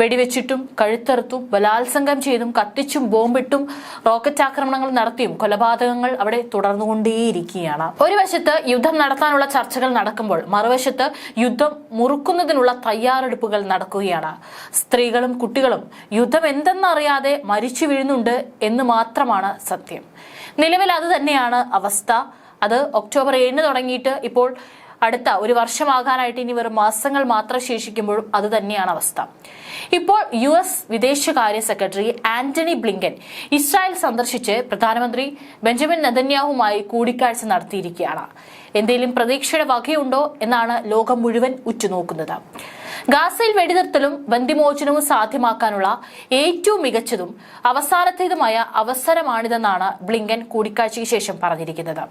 വെടിവെച്ചിട്ടും കഴുത്തറുത്തും ബലാത്സംഗം ചെയ്തും കത്തിച്ചും ബോംബിട്ടും റോക്കറ്റ് ആക്രമണങ്ങൾ നടത്തിയും കൊലപാതകങ്ങൾ അവിടെ തുടർന്നുകൊണ്ടേയിരിക്കുകയാണ്. ഒരു വശത്ത് യുദ്ധം നടത്താനുള്ള ചർച്ചകൾ നടക്കുമ്പോൾ മറുവശത്ത് യുദ്ധം മുറുക്കുന്നതിനുള്ള തയ്യാറെടുപ്പുകൾ നടക്കുകയാണ്. സ്ത്രീകളും കുട്ടികളും യുദ്ധം എന്തെന്നറിയാതെ മരിച്ചു വീഴുന്നുണ്ട് എന്ന് മാത്രമാണ് സത്യം. നിലവിൽ അത് തന്നെയാണ് അവസ്ഥ. അത് ഒക്ടോബർ ഏഴിന് തുടങ്ങിയിട്ട് ഇപ്പോൾ അടുത്ത ഒരു വർഷമാകാനായിട്ട് ഇനി വെറും മാസങ്ങൾ മാത്രം ശേഷിക്കുമ്പോഴും അത് തന്നെയാണ് അവസ്ഥ. ഇപ്പോൾ യു എസ് വിദേശകാര്യ സെക്രട്ടറി ആന്റണി ബ്ലിങ്കൻ ഇസ്രായേൽ സന്ദർശിച്ച് പ്രധാനമന്ത്രി ബെഞ്ചമിൻ നെതന്യാഹുമായി കൂടിക്കാഴ്ച നടത്തിയിരിക്കുകയാണ്. എന്തെങ്കിലും പ്രതീക്ഷയുടെ വകയുണ്ടോ എന്നാണ് ലോകം മുഴുവൻ ഉറ്റുനോക്കുന്നത്. ഗാസയിൽ വെടിനിർത്തലും ബന്ധിമോചനവും സാധ്യമാക്കാനുള്ള ഏറ്റവും മികച്ചതും അവസാനത്തേതുമായ അവസരമാണിതെന്നാണ് ബ്ലിങ്കൻ കൂടിക്കാഴ്ചയ്ക്ക് ശേഷം പറഞ്ഞിരിക്കുന്നത്.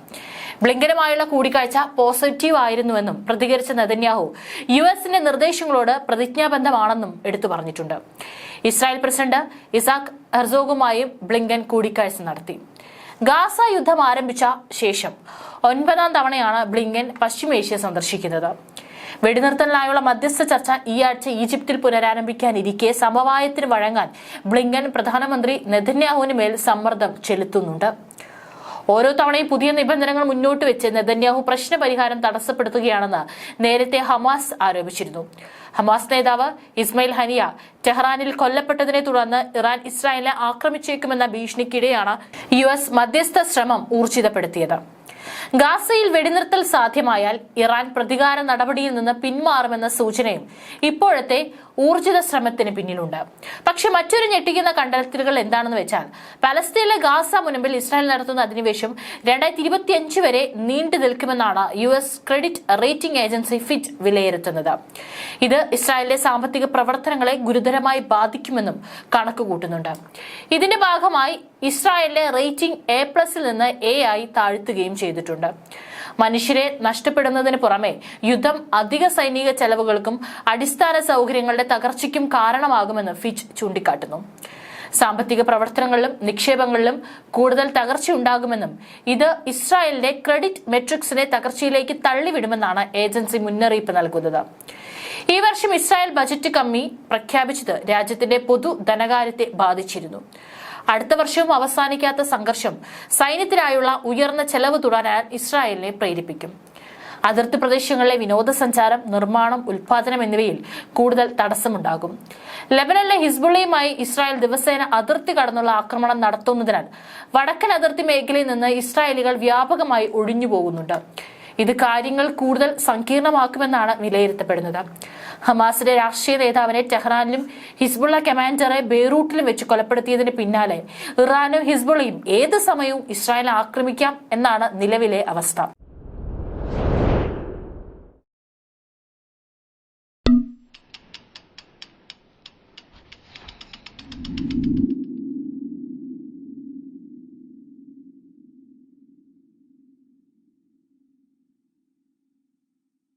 ബ്ലിങ്കനുമായുള്ള കൂടിക്കാഴ്ച പോസിറ്റീവ് ആയിരുന്നുവെന്നും പ്രതികരിച്ച നെതന്യാഹു യു എസിന്റെ നിർദ്ദേശങ്ങളോട് പ്രതിജ്ഞാബദ്ധമാണെന്നും എടുത്തു പറഞ്ഞിട്ടുണ്ട്. ഇസ്രായേൽ പ്രസിഡന്റ് ഇസാഖ് ഹർസോഗുമായും ബ്ലിങ്കൻ കൂടിക്കാഴ്ച നടത്തി. ഗാസ യുദ്ധം ആരംഭിച്ച ശേഷം ഒൻപതാം തവണയാണ് ബ്ലിങ്കൻ പശ്ചിമേഷ്യ സന്ദർശിക്കുന്നത്. വെടിനിർത്തലിനായുള്ള മധ്യസ്ഥ ചർച്ച ഈ ആഴ്ച ഈജിപ്തിൽ പുനരാരംഭിക്കാനിരിക്കെ. സമവായത്തിന് വഴങ്ങാൻ ബ്ലിങ്കൻ പ്രധാനമന്ത്രി നെതന്യാഹുവിന് മേൽ സമ്മർദ്ദം ചെലുത്തുന്നുണ്ട്. ഓരോ തവണയും പുതിയ നിബന്ധനകൾ മുന്നോട്ട് വെച്ച് നെതന്യാഹു പ്രശ്ന പരിഹാരം തടസ്സപ്പെടുത്തുകയാണെന്ന് നേരത്തെ ഹമാസ് ആരോപിച്ചിരുന്നു. ഹമാസ് നേതാവ് ഇസ്മയിൽ ഹനിയ ടെഹ്റാനിൽ കൊല്ലപ്പെട്ടതിനെ തുടർന്ന് ഇറാൻ ഇസ്രായേലിനെ ആക്രമിച്ചേക്കുമെന്ന ഭീഷണിക്കിടെയാണ് യു എസ് മധ്യസ്ഥ ശ്രമം ഊർജിതപ്പെടുത്തിയത്. ഗാസയിൽ വെടിനിർത്തൽ സാധ്യമായാൽ ഇറാൻ പ്രതികാര നടപടിയിൽ നിന്ന് പിന്മാറുമെന്ന സൂചനയും ഇപ്പോഴത്തെ ഊർജിത ശ്രമത്തിന് പിന്നിലുണ്ട്. പക്ഷെ മറ്റൊരു ഞെട്ടിക്കുന്ന കണ്ടെത്തലുകൾ എന്താണെന്ന് വെച്ചാൽ പലസ്തീനിലെ ഗാസ മുൻപിൽ ഇസ്രായേൽ നടത്തുന്ന അധിനിവേശം രണ്ടായിരത്തി വരെ നീണ്ടു നിൽക്കുമെന്നാണ് U S credit rating agency Fitch വിലയിരുത്തുന്നത്. ഇത് ഇസ്രായേലിലെ സാമ്പത്തിക പ്രവർത്തനങ്ങളെ ഗുരുതരമായി ബാധിക്കുമെന്നും കണക്കുകൂട്ടുന്നുണ്ട്. ഇതിന്റെ ഭാഗമായി ഇസ്രായേലിലെ റേറ്റിംഗ് എ പ്ലസിൽ നിന്ന് എ ആയി താഴ്ത്തുകയും ചെയ്തിട്ടുണ്ട്. മനുഷ്യരെ നഷ്ടപ്പെടുന്നതിന് പുറമെ യുദ്ധം അധിക സൈനിക ചെലവുകൾക്കും അടിസ്ഥാന സൗകര്യങ്ങളുടെ തകർച്ചയ്ക്കും കാരണമാകുമെന്ന് ഫിച്ച് ചൂണ്ടിക്കാട്ടുന്നു. സാമ്പത്തിക പ്രവർത്തനങ്ങളിലും നിക്ഷേപങ്ങളിലും കൂടുതൽ തകർച്ചയുണ്ടാകുമെന്നും ഇത് ഇസ്രായേലിന്റെ ക്രെഡിറ്റ് മെട്രിക്സിനെ തകർച്ചയിലേക്ക് തള്ളിവിടുമെന്നാണ് ഏജൻസി മുന്നറിയിപ്പ് നൽകുന്നത്. ഈ വർഷം ഇസ്രായേൽ ബജറ്റ് കമ്മി പ്രഖ്യാപിച്ചത് രാജ്യത്തിന്റെ പൊതു ധനകാര്യത്തെ ബാധിച്ചിരുന്നു. അടുത്ത വർഷവും അവസാനിക്കാത്ത സംഘർഷം സൈന്യത്തിനായുള്ള ഉയർന്ന ചെലവ് തുടരാൻ ഇസ്രായേലിനെ പ്രേരിപ്പിക്കും. അതിർത്തി പ്രദേശങ്ങളിലെ വിനോദസഞ്ചാരം നിർമ്മാണം ഉൽപാദനം എന്നിവയിൽ കൂടുതൽ തടസ്സമുണ്ടാകും. ലെബനനിലെ ഹിസ്ബുള്ളയുമായി ഇസ്രായേൽ ദിവസേന അതിർത്തി കടന്നുള്ള ആക്രമണം നടത്തുന്നതിനാൽ വടക്കൻ അതിർത്തി മേഖലയിൽ നിന്ന് ഇസ്രായേലികൾ വ്യാപകമായി ഒഴിഞ്ഞു പോകുന്നുണ്ട് ഇത് കാര്യങ്ങൾ കൂടുതൽ സങ്കീർണമാക്കുമെന്നാണ് വിലയിരുത്തപ്പെടുന്നത്. ഹമാസിന്റെ രാഷ്ട്രീയ നേതാവിനെ ടെഹ്റാനിലും ഹിസ്ബുള്ള കമാൻഡറെ ബെയ്റൂട്ടിലും വെച്ച് കൊലപ്പെടുത്തിയതിന് പിന്നാലെ ഇറാനും ഹിസ്ബുള്ളയും ഏത് സമയവും ഇസ്രായേൽ ആക്രമിക്കാം എന്നാണ് നിലവിലെ അവസ്ഥ.